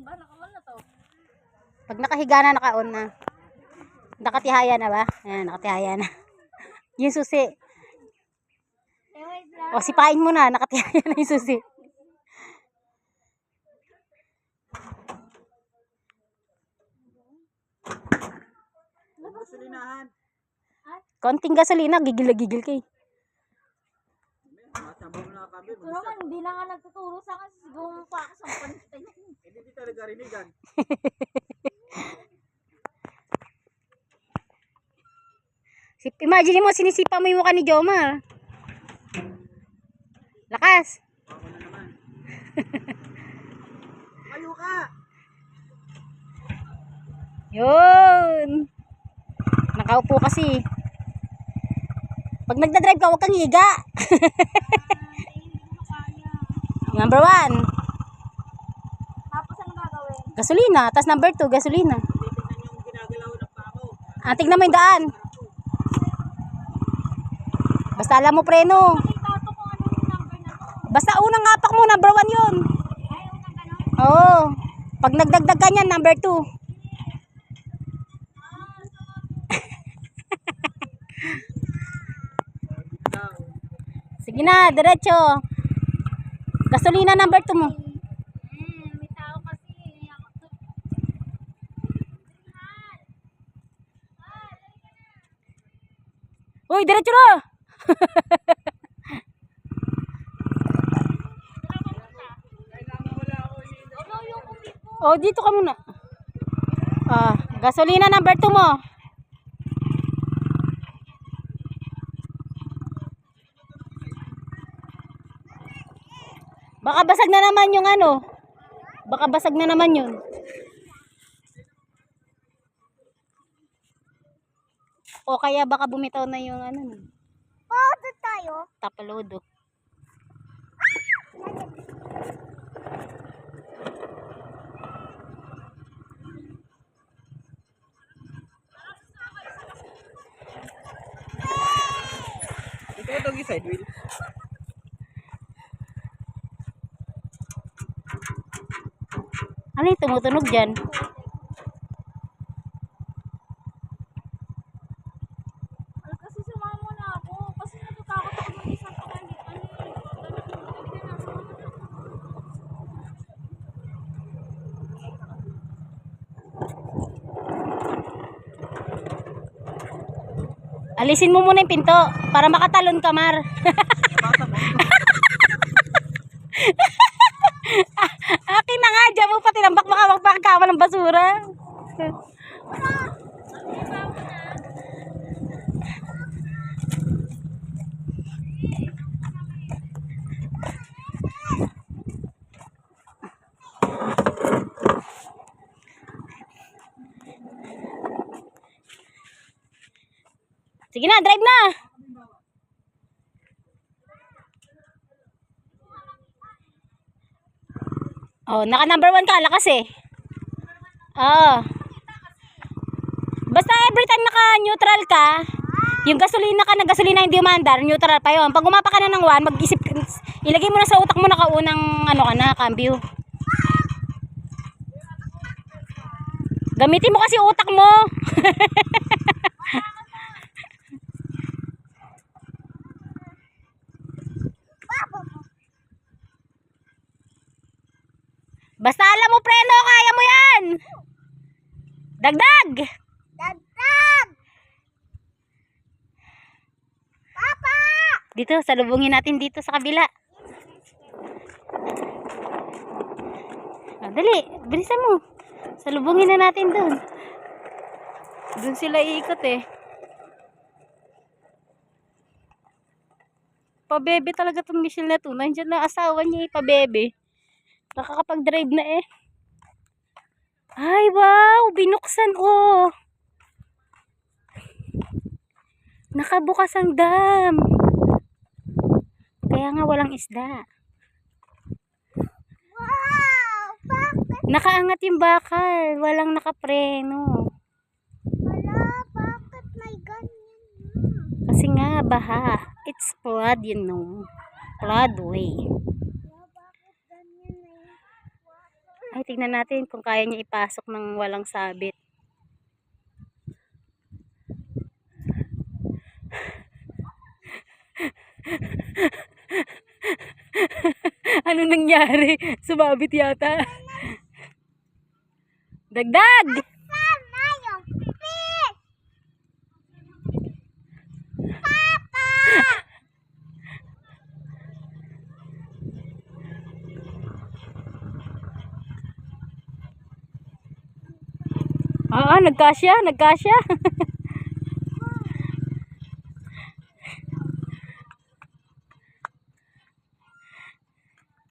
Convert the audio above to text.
Ba? Nakaman na to. Pag nakahiga na, naka-on na. Nakatihaya na ba? Ayan, nakatihaya na. yung susi. O, sipain mo na. Nakatihaya na yung susi. Gasolinahan. Konting gasolina, gigil na gigil kay. Kami. Ito naman, hindi na nga nagtuturo sa akin. Siguro pa ako sa panita niya. Hindi di talaga rinigan. Imagine mo, sinisipa mo yung mukha ni Jomar. Lakas. Ako na naman. Ayo ka! Yun. Nakaupo kasi. Pag nagdadrive ka, huwag kang higa. number one, Tapos ano gagawin? gasolina. Tapos number two, gasolina. Titignan yung ginagalaw ng paa mo. Ah, tignan mo yung daan. Basta alam mo preno. Nakita to kung ano yung number na to. Basta unang apak mo, number one yun. Oo. Pag nagdagdag ka niyan, number two. Daw. Sige na, diretso. Gasolina number two mo. Uy, diretso na. Oh, dito ka muna. Ah, gasolina number 2 mo. Baka basag na naman yung ano. Baka basag na naman yun. O kaya baka bumitaw na yung ano. Doon tayo. Tapalodo. Ito ito yung side wheel. Ano yung tumutunog dyan? Ano? Alisin mo muna yung pinto para makatalon ka, Mar. Basa mo. Akin na nga, dyan mo pa tinambak baka magpakakawa ng basura. Sige na, drive na. Oh, naka number one ka, lakas eh. Oo. Basta every time naka neutral ka, yung gasolina ka na gasolina hindi umandar, neutral pa yon. Pag umapa ka na ng one, mag-isip, ilagay mo na sa utak mo nakaunang ano ka na, cambio. Gamitin mo kasi utak mo. Basta alam mo preno, kaya mo yan. Dagdag. Dagdag! Papa! Dito, salubungin natin dito sa kabila. Ah, dali, bilisan mo. Salubungin na natin doon. Doon sila iikot eh. Pabebe talaga itong Michelle na to. Nandiyan na asawa niya eh, pabebe. Nakakapag-drive na eh. Ay, wow! Binuksan oh! Nakabukas ang dam. Kaya nga walang isda. Wow! Bakit? Nakaangat yung bakal. Walang nakapreno. Wala, bakit may ganyan na? Kasi nga, baha. It's flood, you know. Floodway. Wala, Ay, Tingnan natin kung kaya niya ipasok ng walang sabit. ano nangyari? Sumabit yata. Dagdag! Ah, nagkasya, nagkasya.